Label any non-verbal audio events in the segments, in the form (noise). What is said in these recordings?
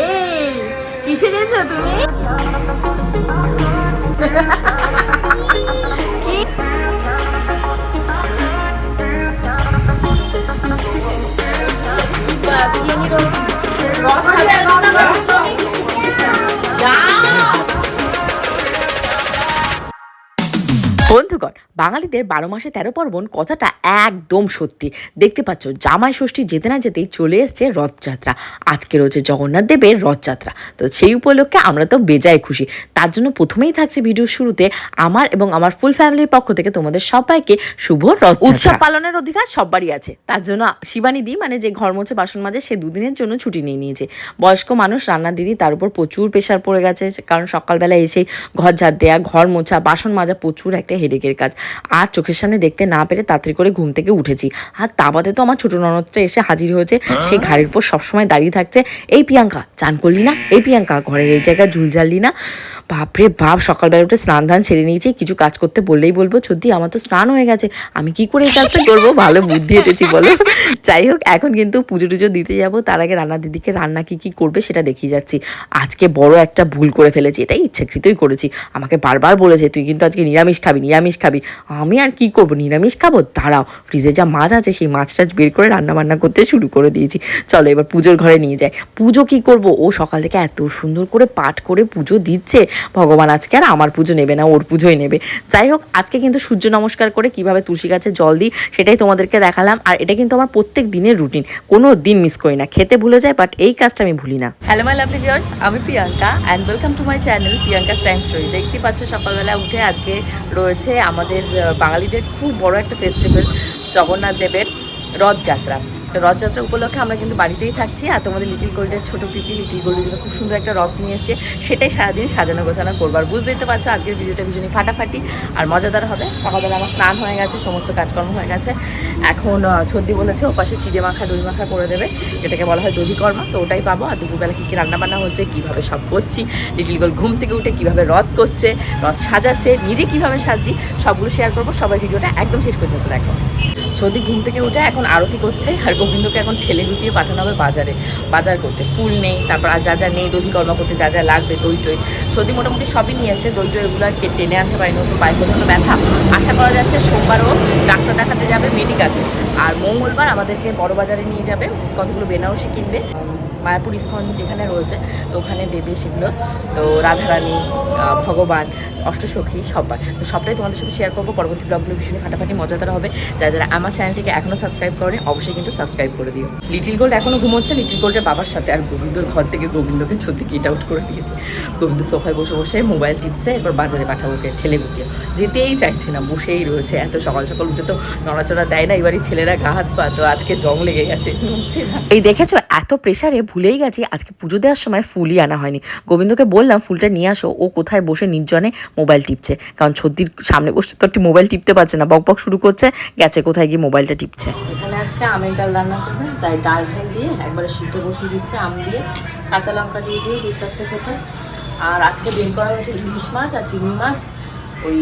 এই কিসে গেছো তুমি? (laughs) বাঙালিদের বারো মাসে তেরো পার্বণ কথাটা একদম সত্যি। দেখতে পাচ্ছ, জামাই ষষ্ঠী যেতে না যেতেই চলে এসছে রথযাত্রা। আজকে রয়েছে জগন্নাথ দেবের রথযাত্রা। তো সেই উপলক্ষে আমরা তো বেজায় খুশি। তার জন্য প্রথমেই থাকছে ভিডিওর শুরুতে আমার এবং আমার ফুল ফ্যামিলির পক্ষ থেকে তোমাদের সবাইকে শুভ রথ উৎসব পালনের অধিকার সববারই আছে। তার জন্য শিবানী দি মানে যে ঘর মোছে বাসন মাজে, সে দুদিনের জন্য ছুটি নিয়ে নিয়েছে। বয়স্ক মানুষ রান্নার দিদি, তার উপর প্রচুর প্রেশার পড়ে গেছে। কারণ সকালবেলা এসেই ঘর ঝাড় দেয়া, ঘর মোছা, বাসন মাজা প্রচুর একটা হেডেকের কাজ। আর চোখের সামনে দেখতে না পেরে তাড়াতাড়ি করে ঘুম থেকে উঠেছি। আর তা বাদে তো আমার ছোট ননদটা এসে হাজির হয়েছে। সেই ঘাড়ির উপর সবসময় দাঁড়িয়ে থাকছে। এই প্রিয়াঙ্কা, চান করলি না? এই প্রিয়াঙ্কা, ঘরের এই জায়গায় ঝুল ঝাললি না? বাপরে বাপ, সকালবেলা উঠে স্নান ধান সেরে নিয়েছি, কিছু কাজ করতে বললেই বলব, সত্যি আমার তো স্নান হয়ে গেছে। আমি কি করে এই কাজটা করব? ভালো বুদ্ধি এঁটেছি বলো। যাই হোক, এখন কিন্তু পুজো টুজো দিতে যাব, তার আগে রান্না দিদিকে রান্না কি কি করবে সেটা দেখিয়ে যাচ্ছি। আজকে বড় একটা ভুল করে ফেলেছি, এটাই ইচ্ছাকৃতই করেছি। আমাকে বারবার বলেছে, তুই কিন্তু আজকে নিরামিষ খাবি নিরামিষ খাবি। আমি আর কি করব? নিরামিষ খাব? দাঁড়াও ফ্রিজে যা মাছ আছে, সেই মাছ টাছ বের করে রান্না বান্না করতে শুরু করে দিয়েছি। চলো, এবার পুজোর ঘরে নিয়ে যাই। পুজো কি করব? ও সকাল থেকে এত সুন্দর করে পাঠ করে পুজো দিচ্ছে ভগবান আজকে আর আমার পুজো নেবে না, ওর পুজোই নেবে। যাই হোক, আজকে কিন্তু সূর্য নমস্কার করে কীভাবে তুলসী গাছে জল দিই, সেটাই তোমাদেরকে দেখালাম। আর এটা কিন্তু আমার প্রত্যেক দিনের রুটিন কোনো দিন মিস করি না। খেতে ভুলে যায় বাট এই কাজটা আমি ভুলি না। হ্যালো মাই লাভলি ভিউয়ার্স আমি Priyanka and welcome to my channel Priyanka time story দেখতে পাচ্ছ সকালবেলা উঠে আজকে রয়েছে আমাদের বাঙালিদের খুব বড় একটা ফেস্টিভ্যাল জগন্নাথ দেবের রথযাত্রা। তো রথযাত্রা উপলক্ষে আমরা কিন্তু বাড়িতেই থাকছি আর তোমাদের লিটিল গোল্ডের ছোটো পিপি লিটিল গোল্ডের জন্য খুব সুন্দর একটা রথ নিয়ে এসছে। সেটাই সারাদিন সাজানো গোছানো করব। আর বুঝতেই তো পারছ, আজকের ভিডিওটা ভীষণই ফাটাফাটি আর মজাদার হবে। সকালবেলা আমার স্নান হয়ে গেছে, সমস্ত কাজকর্ম হয়ে গেছে। এখন ছদ্দি বলেছে, ও পাশে চিড়ে মাখা, দই মাখা করে দেবে, যেটাকে বলা হয় দধিকর্মা। তো ওটাই পাবো। আর দুপুরবেলা কী কী রান্নাবান্না হচ্ছে, কীভাবে সব করছি লিটিল গোল ঘুম থেকে উঠে কীভাবে রথ করছে, রথ সাজাচ্ছে, নিজে কীভাবে সাজছি, সবগুলো শেয়ার করব। সবাই ভিডিওটা একদম শেষ পর্যন্ত দেখো। ছদি ঘুম থেকে উঠে এখন আরতি করছে আর গোবিন্দকে এখন ঠেলে গুটিয়ে পাঠানো হবে বাজারে। বাজার করতে। ফুল নেই, তারপর আর যা যা নেই, দধি কর্মা করতে যা যা লাগবে, দই টই। সৌদি মোটামুটি সবই নিয়ে এসছে দই টই এগুলো আর টেনে আনতে পারিনি তো পায়ে প্রচণ্ড ব্যথা। আশা করা যাচ্ছে সোমবারও ডাক্তার দেখাতে যাবে মেডিকাতে। আর মঙ্গলবার আমাদেরকে বড় বাজারে নিয়ে যাবে। কতগুলো বেনারসি কিনবে। মায়াপুর ইস্কন যেখানে রয়েছে, তো ওখানে দেবে সেগুলো, তো রাধারানী ভগবান, অষ্টসখী সবার তো সবটাই তোমাদের সাথে শেয়ার করব। পরবর্তী ব্লগগুলো ভীষণ ফাটাফাটি মজাদার হবে। যারা যারা আমার চ্যানেলটিকে এখনও সাবস্ক্রাইব করেনি, অবশ্যই কিন্তু সাবস্ক্রাইব করে দিও। লিটিল গোল্ড এখনও ঘুমোচ্ছে লিটিল গোল্ডের বাবার সাথে আর গোবিন্দর ঘর থেকে গোবিন্দকে ছুটি কিট আউট করে দিয়েছে। গোবিন্দ সোফায় বসে বসে মোবাইল টিপছে, এরপর বাজারে পাঠাবো ওকে, ঠেলে গুটিয়ে। যেতেই চাইছে না, বসেই রয়েছে, এত সকাল সকাল উঠে তো নড়াচড়া দেয় না, এবারই ছেলেরা গা হাত পা, তো আজকে জং লেগে গেছে এই দেখেছ? এত প্রেসারে ভুলেই গেছি, আজকে পুজো দেওয়ার সময় ফুলই আনা হয়নি। গোবিন্দকে বললাম, ফুলটা নিয়ে আসো। ও কোথায় বসে নির্জনে মোবাইল টিপছে। কারণ ছদ্দির সামনে বসে তো একটি মোবাইল টিপতে পারছে না। বক বক শুরু করছে, গেছে কোথায় গিয়ে মোবাইলটা টিপছে। এখানে আজকে আমের ডাল রান্না করবে, তাই ডাল ঢাল দিয়ে একবারে সিদ্ধ বসিয়ে দিচ্ছে, আম দিয়ে কাঁচা লঙ্কা দিয়ে দিয়ে দু চারটে খেতে আর আজকে বের করা হয়েছে ইলিশ মাছ আর চিংড়ি মাছ, ওই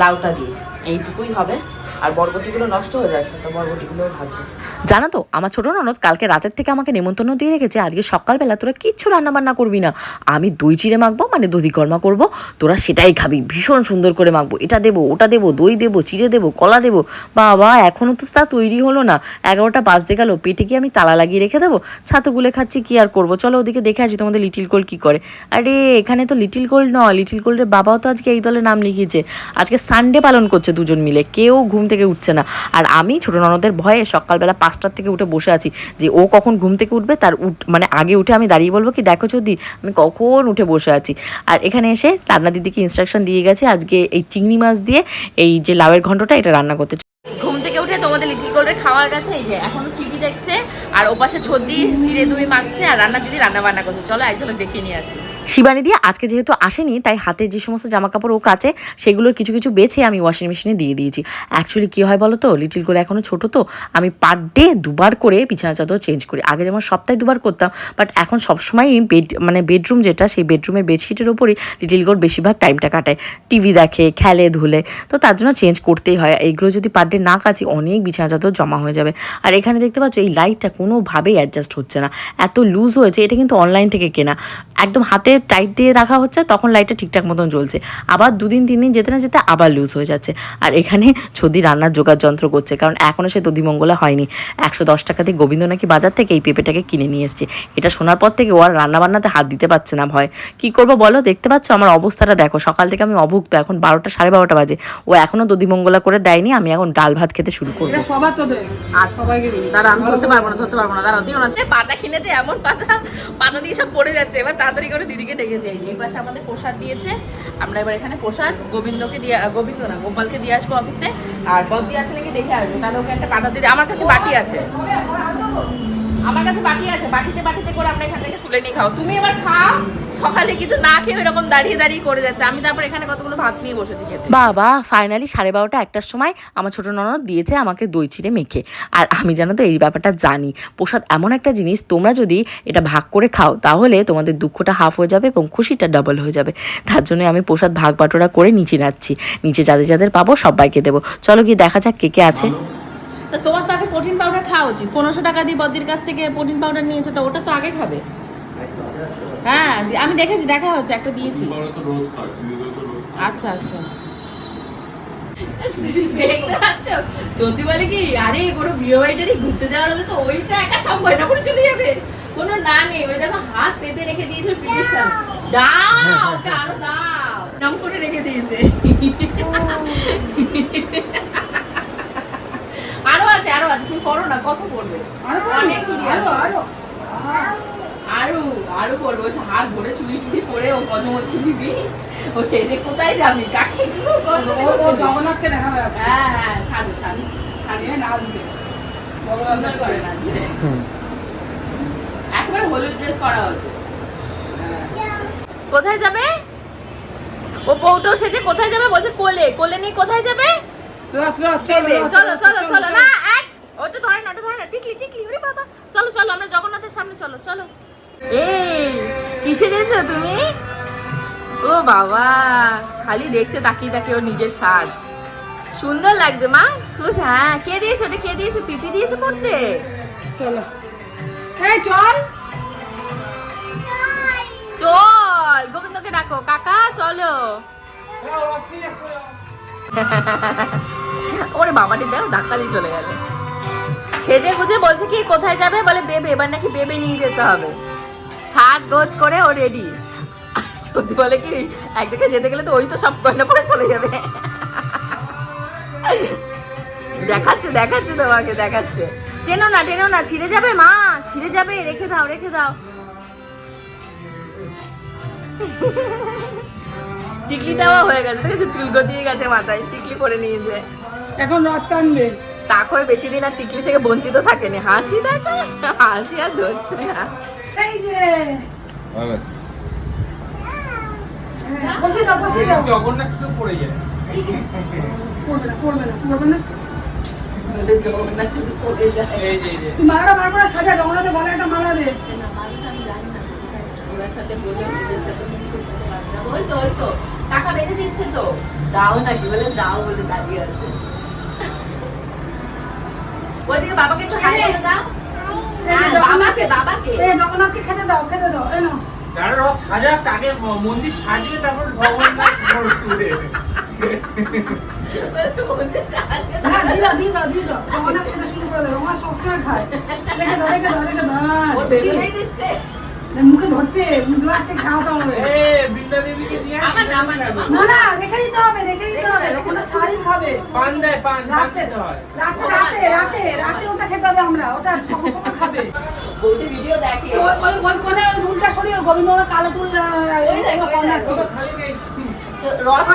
লাউটা দিয়ে। এইটুকুই হবে। আর বরবটিগুলো নষ্ট হয়ে যাচ্ছে তো বরবটিগুলো তো, আমার ছোট ননদ কালকে রাতের থেকে আমাকে নেমন্তন্ন দিয়ে রেখেছে, আজকে সকালবেলা তোরা কিচ্ছু রান্না বান্না করবি না। আমি দই চিড়ে মাখবো মানে দধি কর্মা করব, তোরা সেটাই খাবি, ভীষণ সুন্দর করে মাখবো। এটা দেবো, ওটা দেবো, দই দেবো, চিড়ে দেবো, কলা দেবো। বাবা এখনও তো তা তৈরি হলো না। এগারোটা বাজতে গেল, পেটে কি আমি তালা লাগিয়ে রেখে দেবো? ছাতু গুলে খাচ্ছি, কি আর করব? চলো ওদিকে দেখে আসি তোমাদের লিটিল গোল্ড কি করে। আরে, এখানে তো লিটিল গোল্ড নয়, লিটিল গোল্ডের বাবাও তো আজকে এই দলে নাম লিখিয়েছে। আজকে সানডে পালন করছে দুজন মিলে, কেউ ঘুম থেকে উঠছে না। আর আমি ছোট ননদের ভয়ে সকালবেলা পাঁচটার থেকে উঠে বসে আছি যে ও কখন ঘুম থেকে উঠবে তার উঠ মানে আগে উঠে আমি দাঁড়িয়ে বলব কি, দেখো যদি আমি কখন উঠে বসে আছি? আর এখানে এসে রান্না দিদিকে ইনস্ট্রাকশন দিয়ে গেছে আজকে এই চিংড়ি মাছ দিয়ে এই যে লাউয়ের ঘন্টটা এটা রান্না করতে ঘুম থেকে উঠে তোমাদের লিটিল গোল্ডের খাওয়া গেছে এই যে এখনও টিভি দেখছে, আর ওপাশে ছদ্দি চিড়ে দুই মাখছে, আর রান্না দিদি রান্না বান্না করছে। চলো একজন দেখে নিয়ে আসি। শিবানী দিয়ে আজকে যেহেতু আসেনি, তাই হাতে যে সমস্ত জামা কাপড় ও কাছে সেগুলোর কিছু কিছু বেছে আমি ওয়াশিং মেশিনে দিয়ে দিয়েছি। অ্যাকচুয়ালি কী হয় বলো তো লিটিল করে এখনও ছোট তো, আমি পার ডে দুবার করে বিছানা চাদর চেঞ্জ করি। আগে যেমন সপ্তাহে দুবার করতাম বাট এখন সবসময় বেড মানে বেডরুম যেটা, সেই বেডরুমের বেডশিটের ওপরই লিটিল গোর বেশিরভাগ টাইমটা কাটায়। টিভি দেখে, খেলে, ধুলে, তো তার জন্য চেঞ্জ করতেই হয়। এইগুলো যদি পার ডে না কাচি, অনেক বিছানা চাদর জমা হয়ে যাবে। আর এখানে দেখতে পাচ্ছ, এই লাইটটা কোনোভাবেই অ্যাডজাস্ট হচ্ছে না। এত লুজ হয়েছে, এটা কিন্তু অনলাইন থেকে কেনা। একদম হাতে টাইট দিয়ে রাখা হচ্ছে তখন লাইটটা ঠিকঠাক মতন জ্বলছে। আবার দুদিন তিন দিন যেতে না যেতে আবার লুজ হয়ে যাচ্ছে। আর এখানে ছদি রান্নার জোগাড় যন্ত্র করছে কারণ এখনও সে দধিমঙ্গলা হয়নি। একশো দশ টাকা দিয়ে গোবিন্দ নাকি বাজার থেকে এই পেঁপেটাকে কিনে নিয়ে এসছে। এটা শোনার পর থেকে ও আর রান্না বান্নাতে হাত দিতে পারছে না ভয়। কি করব বলো? দেখতে পাচ্ছ আমার অবস্থাটা দেখো। সকাল থেকে আমি অভুক্ত এখন বারোটা সাড়ে বারোটা বাজে। ও এখনও দধিমঙ্গলা করে দেয়নি আমি এখন ডাল ভাত খেতে শুরু করব। সবার তো দেয়। আচ্ছা। দাঁড়া আমি ধরতে পারব না ধরতে পারব না। দাঁড়াও দিও না। পাতা কিনেছে এমন পাতা পাতা দিয়ে সব পড়ে যাচ্ছে। এবার তাড়াতাড়ি করে দিদিকে ডেকেছে। এই যে এই পাশে আমাদের প্রসাদ দিয়েছে। আমরা এবার এখানে প্রসাদ গোবিন্দকে দিয়ে গোবিন্দ না, গোপালকে দিয়ে আসব অফিসে আর বদি আসলে কি দেখে আসব? তাহলে ওকে একটা পাতা দিয়ে আমার কাছে বাটি আছে। আমার কাছে বাটি আছে। বাটিতে বাটিতে করে আমরা এখান থেকে তুলে নিয়ে খাও তুমি এবার খাও। সকালে কিছু না খেয়ে এরকম দাঁড়িয়ে দাঁড়িয়ে করে যাচ্ছে। আমি তারপর এখানে কতগুলো ভাত নিয়ে বসেছি খেতে। বাবা ফাইনালি সাড়ে বারোটা একটার সময় আমার ছোট ননদ দিয়েছে আমাকে দই চিড়ে মেখে। আর আমি জানো তো এই ব্যাপারটা জানি। প্রসাদ এমন একটা জিনিস তোমরা যদি এটা ভাগ করে খাও তাহলে তোমাদের দুঃখটা হাফ হয়ে যাবে এবং খুশিটা ডাবল হয়ে যাবে। তার জন্য আমি প্রসাদ ভাগ বাটোরা করে নিচে নাচ্ছি। নিচে যাদের যাদের পাবো সবাইকে দেবো। চলো গিয়ে দেখা যাক কে কে আছে। তোমার তো আগে প্রোটিন পাউডার খাওয়া উচিত। পনেরোশো টাকা দিয়ে বদির কাছ থেকে প্রোটিন পাউডার নিয়েছো তো ওটা তো আগে খাবে। হ্যাঁ আমি দেখেছি দেখা হচ্ছে একটা দিয়েছি। তো তো। আচ্ছা আচ্ছা আচ্ছা। যদি বলে কি আরে কোনো বিয়ে বাড়িটারই ঘুরতে যাওয়ার হলে তো ওইটা একটা সব গয়না করে চলে যাবে। কোনো না নেই ওই দেখো হাত পেতে রেখে দিয়েছে পিঠের সামনে দাও ওকে আরও দাও। নাম করে রেখে দিয়েছে আরও আছে আরও আছে তুমি করো না কত পড়বে আরও অনেক চুড়ি আরও আছে। আরও আরও আরও করব সে হাত ভরে চুড়ি টুড়ি পরে ও গজমতি দিবি। ও সেজে কোথায় যাবি? কাকে কি ও জগন্নাথকে দেখা যাচ্ছে। হ্যাঁ হ্যাঁ সাধু সাধু। সাধু নাচবে। সুন্দর করে নাচবে। একেবারে হলুদ ড্রেস করা হচ্ছে কোথায় যাবে? ও বউটো সেজে কোথায় যাবে? বলছে কোলে। কোলে নিয়ে কোথায় যাবে? চলো চলো চলো। চলো। না এক। ওটা ধরে না ওটা ধরে না। টিকলি টিকলি ওরে বাবা। চলো চলো আমরা জগন্নাথের সামনে চলো চলো। এই কিসে গেছো তুমি? ও বাবা খালি দেখছে তাকিয়ে তাকিয়ে ওর নিজের সাজ সুন্দর লাগছে মা। খুশ হ্যাঁ কে দিয়েছে ওটা? কে দিয়েছে? পিপি দিয়েছে পড়তে? চলো। এই চল। চল গোবিন্দকে ডাকো। কাকা চলো। ওরে বাবাটি দেখো ধাক্কা দিয়ে চলে গেল। সেজে গুজে বলছে কি কোথায় যাবে? বলে বেবে এবার নাকি বেবে নিয়ে যেতে হবে। সাত গোজ করে ও রেডি সত্যি বলে কি এক জায়গায় যেতে গেলে তো ওই তো সব গয়না পরে চলে যাবে। দেখাচ্ছে দেখাচ্ছে তোমাকে দেখাচ্ছে। টেনো না টেনো না ছিঁড়ে যাবে মা ছিঁড়ে যাবে রেখে দাও রেখে দাও। টিকলিটাও হয়ে গেছে দেখেছ? চুল গজিয়ে গেছে মাথায় টিকলি করে নিয়েছে। এখন রথ টানবে। তাক হয়ে বেশি দিন আর টিকলি থেকে বঞ্চিত থাকেনি। হাসি দেখো হাসি আর ধরছে না। এই যে। হ্যাঁ, বসে দাও বসে দাও। জগন্নাথ শুধু পড়ে যায়। পড়বে না পড়বে না পড়বে না। জগন্নাথ শুধু পড়ে যায়। এই যে এই যে। তুই মালাটা বার করে সাজা জগন্নাথের গলায় একটা মালা দে। ওনার সাথে বলে। ওই তো ওই তো। টাকা বেঁধে দিচ্ছে তো। দাও নাকি বলে? দাও বলে দাঁড়িয়ে আছে। ওইদিকে বাবাকে একটু হাই দাও। বাবাকে বাবাকে। এই জগন্নাথকে খেতে দাও খেতে দাও এনো তার রস সাজা আগে মন্দির সাজবে তারপর ভগবান হ্যাঁ জগন্নাথ খেতে শুরু করে দেবে আমার সবসময় খায়। দেখে ধরে ধরে দাও মুখে ধরছে বুঝতে পারছে খাওয়াতে হবে। না, না, রেখে দিতে হবে রেখে দিতে হবে। ওখানে সারিন খাবে। পান দেয় পান পান রাতে রাতে রাতে রাতে রাতে ওটা খেতে হবে আমরা। ওটা সব সময় খাবে। ওটা। রথ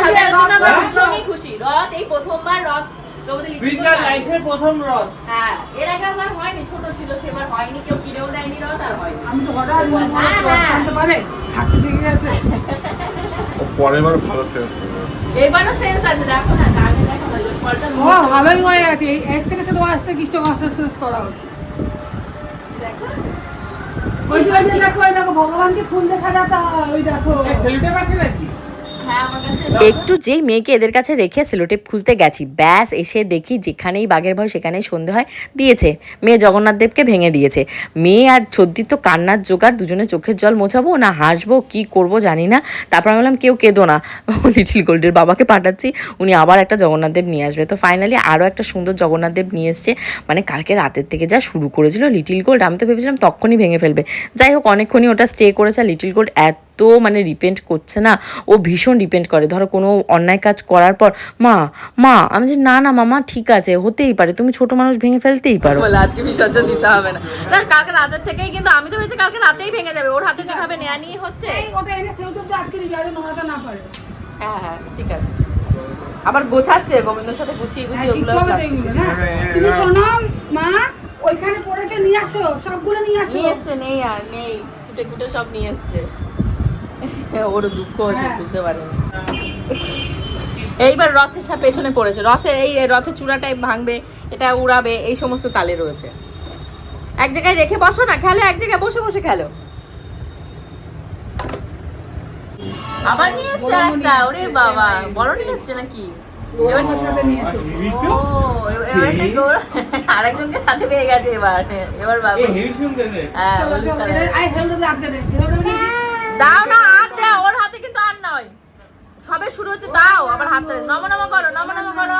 খুশি। রথ এই প্রথমবার রথ যায়। লাইফের প্রথম রথ। হ্যাঁ এর আগে আমার হয়নি ছোট ছিল সেবার হয়নি কেউ কিনেও দেয়নি রথ আর হয়নি। আমি তো হঠাৎ মনে হ্যাঁ, হ্যাঁ। জানতে পারে? হাঁটতে শিখে গেছে। ও পরের বার ভালো সেন্স এবারও সেন্স আছে দেখো না দেখো ও ভালোই হয়ে গেছে। এর থেকে তো আস্তে আস্তে করা উচিত ওই যে দেখো দেখো ভগবানকে ফুল দিয়ে সাজাতে হয় ওই দেখো। আছে নাকি হ্যাঁ একটু যেই মেয়েকে এদের কাছে রেখে সেলোটেপ খুঁজতে গেছি, ব্যাস এসে দেখি যেখানেই বাঘের ভয় সেখানেই সন্ধে হয়, দিয়েছে। মেয়ে জগন্নাথ দেবকে ভেঙে দিয়েছে। মেয়ে আর ছদ্দির তো কান্নার জোগাড়, দুজনে চোখের জল মোছাবো না হাসবো, কি করব জানি না। তারপর আমি বললাম, কেউ কেঁদো না। (laughs) লিটিল গোল্ডের বাবাকে পাঠাচ্ছি, উনি আবার একটা জগন্নাথ দেব নিয়ে আসবে। তো ফাইনালি আরও একটা সুন্দর জগন্নাথ দেব নিয়ে এসছে। মানে কালকে রাতের থেকে যা শুরু করেছিল লিটিল গোল্ড আমি তো ভেবেছিলাম তখনই ভেঙে ফেলবে। যাই হোক, অনেকক্ষণই ওটা স্টে করেছে লিটিল গোল্ড এত মানে রিপেন্ট করছে না ও ভীষণ ডিপেন্ড করে। ধরো কোনো অন্যায় কাজ করার পর মা মা। আমি যে না না মামা ঠিক আছে হতেই পারে। তুমি ছোট মানুষ ভেঙে ফেলতেই পারো। আজকে বিসর্জন দিতে হবে না। কালকে রাতের থেকেই কিন্তু আমি তো ভেবেছি কালকে রাতেই ভেঙে যাবে। ওর হাতে যেভাবে নেয়া নিয়ে হচ্ছে। ওটা এনে সেও তো আটকে দিবি যাতে নোংরাটা না পারে। হ্যাঁ হ্যাঁ ঠিক আছে। আবার গোছাচ্ছে গোবিন্দর সাথে গুছিয়ে হ্যাঁ গুছিয়ে ওগুলো হবে না? তুমি শোনো মা ওইখানে পড়েছে নিয়ে আসো সবগুলো নিয়ে আসো। নিয়ে এসছে নেই আর নেই। কুটে কুটে সব নিয়ে এসছে। ওর দুঃখ হচ্ছে হ্যাঁ। বুঝতে পারেনি। এইবার রথের সাথে পেছনে পড়েছে। রথের এই রথের চূড়াটাই ভাঙবে এটা উড়াবে এই সমস্ত তালে রয়েছে। এক জায়গায় রেখে বসো না খেলো এক জায়গায় বসে বসে খেলো। আবার নিয়ে এসছে একটা ওরে বাবা। বড় নিয়ে এসছে নাকি? আরেকজনকে সাথে পেয়ে গেছে এবার এবার দাও না দাও, ওর হাতে কিন্তু আর নয়। সবে শুরু হচ্ছে, দাও আবার হাতে। নম নম করো, নম নম করো।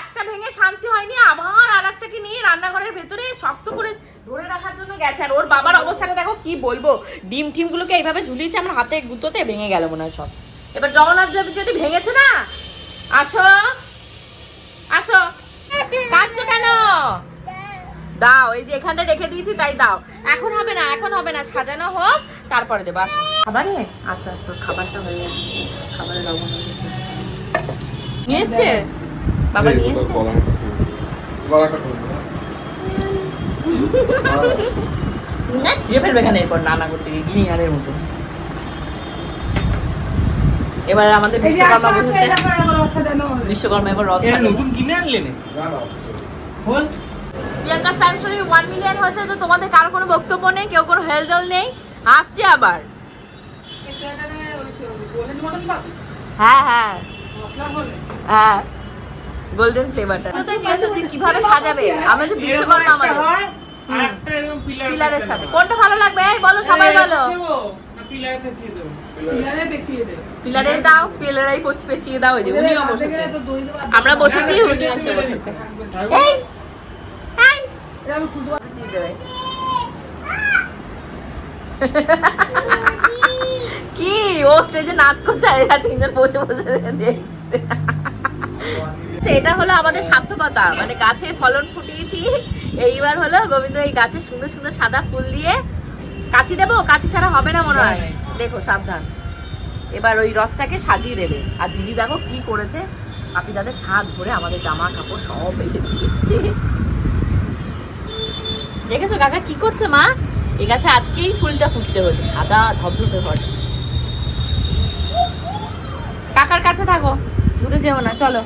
একটা ভেঙে শান্তি হয়নি, আবার আর একটাকে নিয়ে রান্নাঘরের ভেতরে শক্ত করে ধরে রাখার জন্য গেছে। আর ওর বাবার অবস্থাটা দেখো, কি বলব? ডিম টিমগুলোকে এইভাবে ঝুলিয়েছে, আমার হাতে গুঁতোতে ভেঙে গেল মনে হয় সব। এবার জগন্নাথ দেব যদি ভেঙেছে না, আসো কাঁদছো কেন দাও এই যে এখানটা রেখে দিয়েছি তাই দাও। এখন হবে না এখন হবে না সাজানো হোক তারপরে দেবো আসো। খাবারে? আচ্ছা আচ্ছা খাবারটা হয়ে যাচ্ছে খাবারে লবণ হয়ে নিয়ে এসছে? বাবা নিয়ে এসছে? না (laughs) না ছিঁড়ে ফেলবে এখানে এরপর নানা করতে গিয়ে গিনিয়ারের মতো? এবার আমাদের বিশ্বকর্মা বসেছে। বিশ্বকর্মা এবার রথ নতুন কিনে আনলে নাকি? না না বল Priyanka time story one million হয়েছে তো তোমাদের কারও কোনো বক্তব্য নেই? কেউ কোনো হেলদোল নেই? আসছে আবার। ওই হ্যাঁ। হ্যাঁ। হ্যাঁ গোল্ডেন ফ্লেভারটা তো জিজ্ঞেস হচ্ছে কীভাবে সাজাবে? আমরা যে বিশ্বকর্মা আমাদের। আর একটা এরকম পিলার পিলারের সাথে। কোনটা ভালো লাগবে? এই বলো সবাই বলো। পিলার দাও পিলারেই পচি পেঁচিয়ে দাও এই যে উনিও বসেছে। আমরা বসেছি উনি এসে বসেছে। এই দেবে কি? ও স্টেজে নাচ করছে তিনজন বসে বসে দেখছে। এটা হলো আমাদের সার্থকতা। মানে গাছে ফলন ফুটিয়েছি। এইবার হলো গোবিন্দ এই গাছে সুন্দর সুন্দর সাদা ফুল দিয়ে কাচি দেবো? কাচি ছাড়া হবে না মনে হয়? দেখো, সাবধান। এবার ওই রথটাকে সাজিয়ে দেবে। আর দিদি দেখো কি করেছে? আপনি তাদের ছাদ ধরে আমাদের জামা কাপড় সব বেঁধে দিয়েছে। দেখেছ কাকা? কি করছে মা? এ গাছে আজকেই ফুলটা ফুটতে হয়েছে সাদা ধবধবে ঘরে। কাকার কাছে থাকো দূরে যেও না চলো।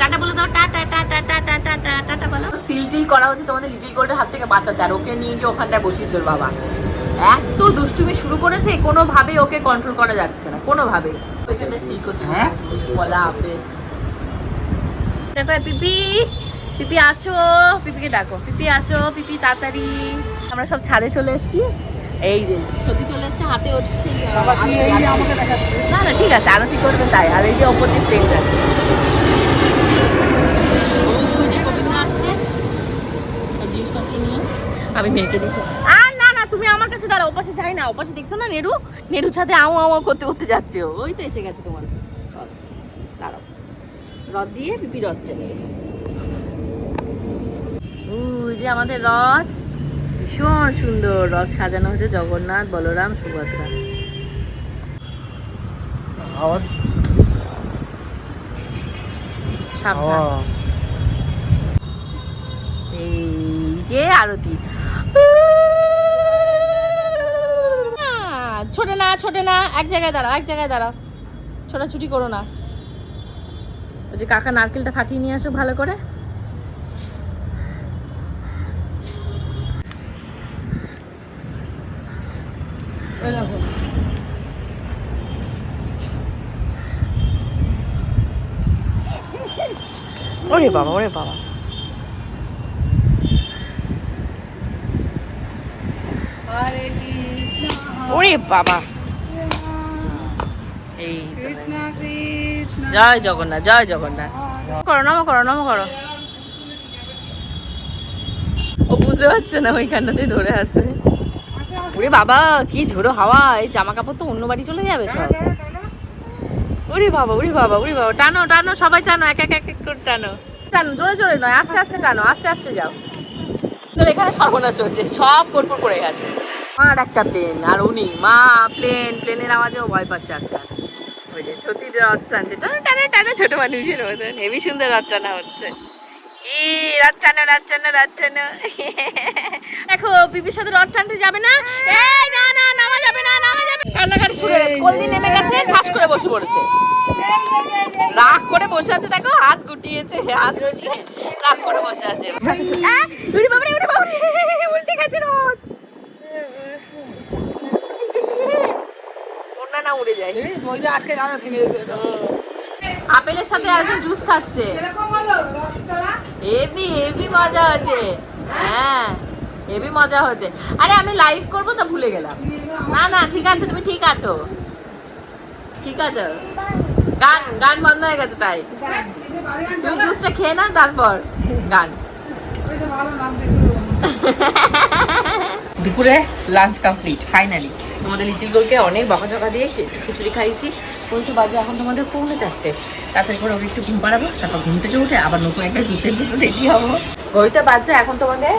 টাটা বলে দাও tata tata tata tata tata বলো। সিল টিল করা হচ্ছে তোমাদের লিটিল গোল্ডের হাত থেকে বাঁচাতে আর ওকে নিয়ে গিয়ে ওখানটায় বসিয়েছে ওর বাবা। এত দুষ্টুমি শুরু করেছে কোনোভাবে ওকে কন্ট্রোল করা যাচ্ছে না কোনোভাবে ওইখানটা সিল করছে হ্যাঁ? বলা আপে দেখো পিপি পিপি আসো পিপিকে ডাকো। পিপি আসো পিপি তাড়াতাড়ি। আমরা সব ছাদে চলে এসেছি। এই যে ছবি চলে এসছে হাতে উঠছে। বাবা তুই এই যে আমাকে দেখাচ্ছে না না ঠিক আছে আরতি করবে তাই। আর এই যে অপর দিয়ে ট্রেন যাচ্ছে। আমি মেয়েকে দিচ্ছি আর না না তুমি আমার কাছে দাঁড়াও ওপাশে যাই না ওপাশে দেখছ না নেরু? নেরু ছাদে আও আও করতে করতে যাচ্ছে। ওই তো এসে গেছে তোমার। দাঁড়াও। রথ দিয়ে পিপি রথ চলে গেছে। যে আমাদের রথ। ভীষণ সুন্দর রথ সাজানো হয়েছে জগন্নাথ বলরাম সুভদ্রা। এই যে আরতি। না না এক জায়গায় দাঁড়াও এক জায়গায় দাঁড়াও। ছোটাছুটি করো না। ওই যে কাকা নারকেলটা ফাটিয়ে নিয়ে আসো ভালো করে। ওরে বাবা ওরে বাবা। ওরে বাবা। এই জয় জগন্নাথ জয় জগন্নাথ। করো নম করো নম করো। ও বুঝতে পারছে না ওইখানটাতে ধরে আছে। ওরে বাবা কি ঝোড়ো হাওয়া এই জামা কাপড় তো অন্য বাড়ি চলে যাবে সব। ওরে বাবা ওরে বাবা ওরে বাবা টানো টানো সবাই টানো এক এক এক করে টানো। টানো জোরে জোরে নয় আস্তে আস্তে টানো আস্তে আস্তে যাও। তোর এখানে সর্বনাশ হচ্ছে সব কর্পূর পড়ে গেছে। আর একটা প্লেন আর উনি মা প্লেন প্লেনের আওয়াজেও ভয় পাচ্ছে আজকাল। ওই যে সতীর রথ টানছে টানে টানে টানে ছোট মানুষের মতন হেবি সুন্দর রথ টানা হচ্ছে। ই রথ টানো রথ টানো রথ টানো দেখো পিপির সাথে রথ টানতে যাবে না? এই না না নামা যাবে না নামা যাবে কান্নাকাটি শুরু হয়ে গেছে। কলদি নেমে গেছে ঠাস করে বসে পড়েছে। রাগ করে বসে আছে দেখো হাত গুটিয়েছে হাত গুটিয়ে রাগ করে বসে আছে। উড়ি বাবারে উড়ি উল্টে গেছে ওনা না উড়ে যায়। দই দিয়ে আটকে যাবে ভেঙে আপেলের সাথে আরেকজন জুস খাচ্ছে। এরকম হলো রথতলা হেভি হেভি মজা হচ্ছে হ্যাঁ হেভি মজা হচ্ছে আরে আমি লাইভ করব তো ভুলে গেলাম। না না ঠিক আছে তুমি ঠিক আছো। ঠিক আছে। গান গান বন্ধ হয়ে গেছে তাই। তুমি জুসটা খেয়ে নাও তারপর গান। দুপুরে লাঞ্চ কমপ্লিট ফাইনালি তোমাদের লিচিল গোলকে অনেক বকাঝকা দিয়ে একটু খিচুড়ি খাইছি পৌঁছে বাজে এখন তোমাদের পৌনে চারটে। তাড়াতাড়ি করে ওকে একটু ঘুম পাড়াবো তারপর ঘুম থেকে উঠে আবার নতুন একটা জুতের জন্য রেডি হব। ঘড়িতে বাজছে এখন তোমাদের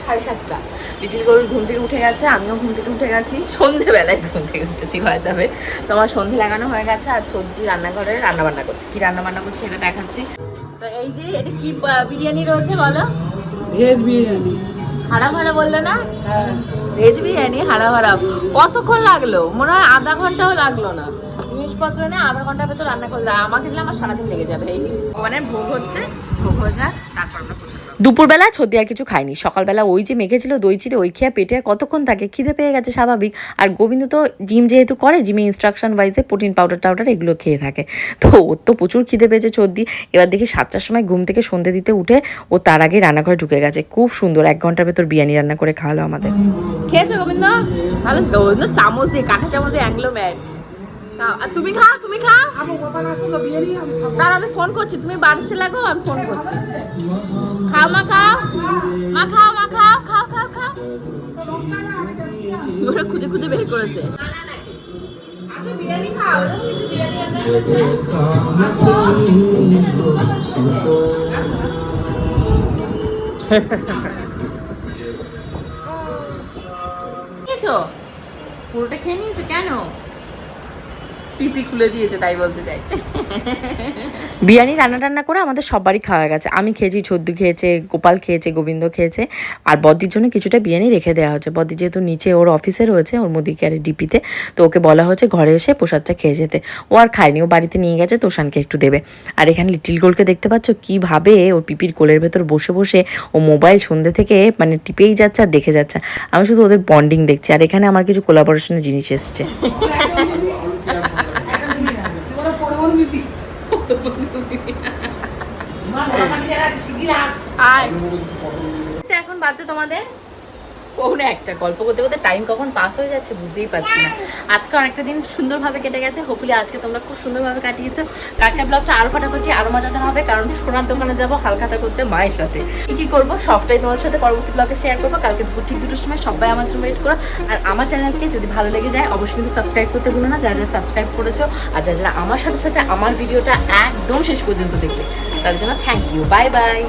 সাড়ে সাতটা। লিটিল গরুর ঘুম থেকে উঠে গেছে আমিও ঘুম থেকে উঠে গেছি। সন্ধেবেলায় ঘুম থেকে উঠেছি হয়ে যাবে তোমার সন্ধে লাগানো হয়ে গেছে আর সর্দি রান্নাঘরে রান্না বান্না করছে। কি রান্না বান্না করছে সেটা দেখাচ্ছি। তো এই যে এটা কি বিরিয়ানি রয়েছে বলো? ভেজ বিরিয়ানি। হাড়া ভাড়া বললে না? হ্যাঁ। ভেজ বিরিয়ানি হাড়া ভাড়া। কতক্ষণ লাগল? মনে হয় আধা ঘন্টাও লাগল না। জিনিসপত্র নিয়ে আধা ঘণ্টার ভেতর রান্না করলে আমাকে দিলে আমার সারাদিন লেগে যাবে এই মানে ভোগ হচ্ছে ভোগ হয়ে যাক তারপর আমরা দুপুরবেলা ছদ্দি আর কিছু খাইনি সকালবেলা ওই যে মেখেছিল দই চিড়ে ওই খেয়ে পেটে আর কতক্ষণ থাকে খিদে পেয়ে গেছে স্বাভাবিক। আর গোবিন্দ তো জিম যেহেতু করে জিমে ইনস্ট্রাকশন ওয়াইজে প্রোটিন পাউডার টাউডার এগুলো খেয়ে থাকে। তো ওর তো প্রচুর খিদে পেয়েছে ছদ্দি এবার দেখি সাতটার সময় ঘুম থেকে সন্ধে দিতে উঠে ও তার আগে রান্নাঘরে ঢুকে গেছে। খুব সুন্দর, এক ঘণ্টার ভেতর বিরিয়ানি রান্না করে খাওয়ালো আমাদের। খেয়েছে গোবিন্দ? ভালো চামচ দিয়ে কাঁটা চামচ দিয়ে অ্যাংলো ম্যাট তুমি খাও তুমি খাও। বিরিয়ানি আমি ফোন করছি। তুমি বাড়িতে লাগো, আমি ফোন করছি। খাও, মা খাও। মা খাও মা, খাও খাও খাও খাও। ওরা খুঁজে খুঁজে বের করেছে। পুরোটা খেয়ে নিয়েছো? কেন? পিপি খুলে দিয়েছে তাই বলতে চাইছে। বিরিয়ানি রান্না টান্না করে আমাদের সবারই খাওয়া গেছে। আমি খেয়েছি ছদ্দু খেয়েছে গোপাল খেয়েছে গোবিন্দ খেয়েছে আর বদ্দির জন্য কিছুটা বিরিয়ানি রেখে দেওয়া হচ্ছে বদ্দি যেহেতু নিচে ওর অফিসে রয়েছে ওর মুদি কেয়ারের ডিপিতে তো ওকে বলা হচ্ছে ঘরে এসে প্রসাদটা খেয়ে যেতে। ও আর খায়নি ও বাড়িতে নিয়ে গেছে তোষানকে একটু দেবে। আর এখানে লিটিল গোলকে দেখতে পাচ্ছ কীভাবে ওর পিপির কোলের ভেতর বসে বসে ও মোবাইল সন্ধ্যে থেকে মানে টিপেই যাচ্ছে আর দেখে যাচ্ছে। আমি শুধু ওদের বন্ডিং দেখছি আর এখানে আমার কিছু কোলাবোরেশনের জিনিস এসছে। (laughs) এখন বাজছে তোমাদের? পৌনে একটা গল্প করতে করতে টাইম কখন পাস হয়ে যাচ্ছে বুঝতেই পারছি না। আজকে অনেকটা দিন সুন্দরভাবে কেটে গেছে। হোপফুলি আজকে তোমরা খুব সুন্দরভাবে কাটিয়েছো। কালকে ব্লগটা আরও ফাটাফাটি আরও মজাদার হবে। কারণ সোনার দোকানে যাব হালখাতা করতে মায়ের সাথে। কী কি করব সবটাই তোমার সাথে পরবর্তী ব্লগে শেয়ার করব। কালকে দুপুর ঠিক দুটোর সময় সবাই আমার জন্য ওয়েট করো। আর আমার চ্যানেলকে যদি ভালো লেগে যায়, অবশ্যই কিন্তু সাবস্ক্রাইব করতে ভুলো না। যারা যারা সাবস্ক্রাইব করেছ আর যারা যারা আমার সাথে সাথে আমার ভিডিওটা একদম শেষ পর্যন্ত দেখলে তার জন্য থ্যাংক ইউ বাই বাই